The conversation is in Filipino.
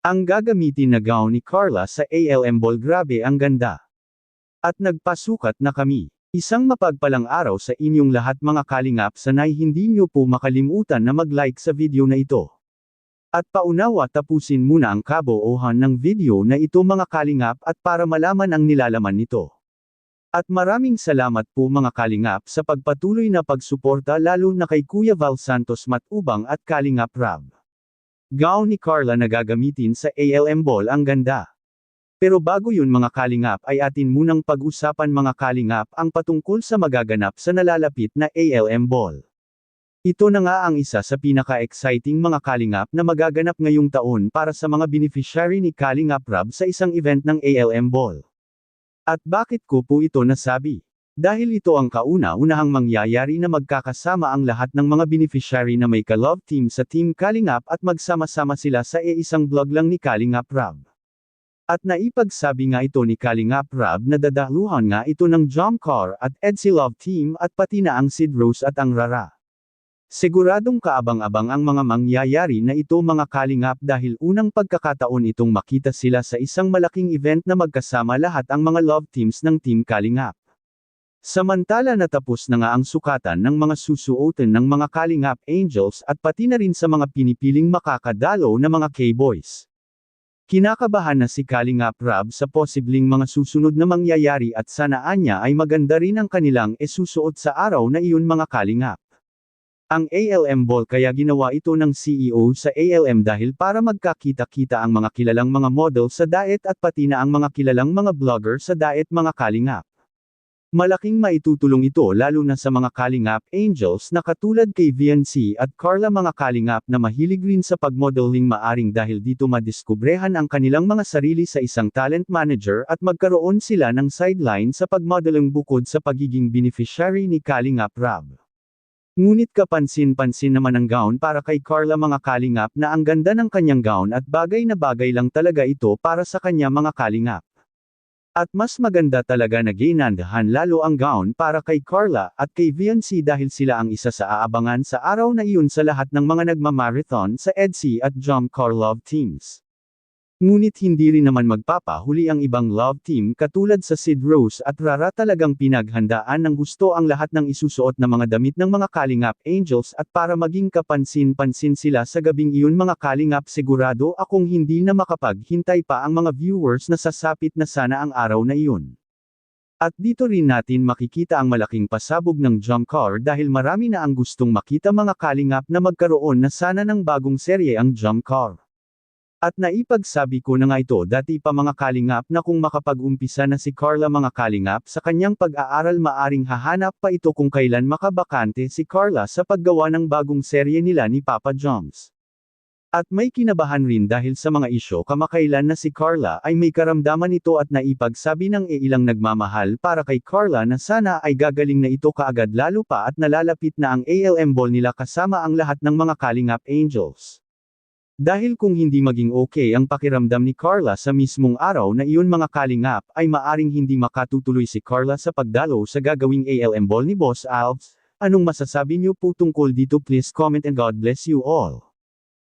Ang gagamitin na gown ni Carla sa ALM Ball grabe ang ganda. At nagpasukat na kami. Isang mapagpalang araw sa inyong lahat mga kalingap sanay hindi nyo po makalimutan na mag-like sa video na ito. At paunawa tapusin muna ang kaboohan ng video na ito mga kalingap at para malaman ang nilalaman nito. At maraming salamat po mga kalingap sa pagpatuloy na pagsuporta lalo na kay Kuya Val Santos Matubang at Kalingap Rab. Gown ni Carla na gagamitin sa ALM Ball ang ganda. Pero bago yun mga kalingap ay atin munang pag-usapan mga kalingap ang patungkol sa magaganap sa nalalapit na ALM Ball. Ito na nga ang isa sa pinaka-exciting mga kalingap na magaganap ngayong taon para sa mga beneficiary ni Kalingap Rab sa isang event ng ALM Ball. At bakit ko po ito nasabi? Dahil ito ang kauna-unahang mangyayari na magkakasama ang lahat ng mga beneficiary na may ka-love team sa Team Kalingap at magsama-sama sila sa e-isang vlog lang ni Kalingap Rab. At naipagsabi nga ito ni Kalingap Rab na dadaluhan nga ito ng Jomcar at Edsy Love Team at pati na ang Sid Rose at ang Rara. Siguradong kaabang-abang ang mga mangyayari na ito mga kalingap dahil unang pagkakataon itong makita sila sa isang malaking event na magkasama lahat ang mga love teams ng Team Kalingap. Samantala natapos na nga ang sukatan ng mga susuotin ng mga Kalingap Angels at pati na rin sa mga pinipiling makakadalo na mga K-Boys. Kinakabahan na si Kalingap Rab sa posibleng mga susunod na mangyayari at sanaan niya ay maganda rin ang kanilang esusuot sa araw na iyon mga Kalingap. Ang ALM Ball kaya ginawa ito ng CEO sa ALM dahil para magkakita-kita ang mga kilalang mga model sa diet at pati na ang mga kilalang mga vlogger sa diet mga kalingap. Malaking maitutulong ito lalo na sa mga kalingap angels na katulad kay VNC at Carla mga kalingap na mahilig rin sa pagmodeling maaring dahil dito madiskubrehan ang kanilang mga sarili sa isang talent manager at magkaroon sila ng sideline sa pagmodeling bukod sa pagiging beneficiary ni Kalingap Rab. Ngunit kapansin-pansin naman ang gown para kay Carla mga kalingap na ang ganda ng kanyang gown at bagay na bagay lang talaga ito para sa kanya mga kalingap. At mas maganda talaga na ginandahan lalo ang gown para kay Carla at kay VNC dahil sila ang isa sa aabangan sa araw na iyon sa lahat ng mga nagmamarathon sa EDC at Jump Car Love Teams. Ngunit hindi rin naman magpapahuli ang ibang love team katulad sa Sid Rose at Rara talagang pinaghandaan ng gusto ang lahat ng isusuot na mga damit ng mga Kalingap Angels at para maging kapansin-pansin sila sa gabing iyon mga Kalingap sigurado akong hindi na makapaghintay pa ang mga viewers na sasapit na sana ang araw na iyon. At dito rin natin makikita ang malaking pasabog ng jump car dahil marami na ang gustong makita mga Kalingap na magkaroon na sana ng bagong serye ang jump car. At naipagsabi ko na nga ito dati pa mga kalingap na kung makapag-umpisa na si Carla mga kalingap sa kanyang pag-aaral maaring hahanap pa ito kung kailan makabakante si Carla sa paggawa ng bagong serye nila ni Papa Joms. At may kinabahan rin dahil sa mga isyo kamakailan na si Carla ay may karamdaman ito at naipagsabi ng ilang nagmamahal para kay Carla na sana ay gagaling na ito kaagad lalo pa at nalalapit na ang ALM ball nila kasama ang lahat ng mga Kalingap Angels. Dahil kung hindi maging okay ang pakiramdam ni Carla sa mismong araw na iyon mga kalingap, ay maaring hindi makatutuloy si Carla sa pagdalo sa gagawing ALM ball ni Boss Alves. Anong masasabi niyo po tungkol dito please comment and God bless you all.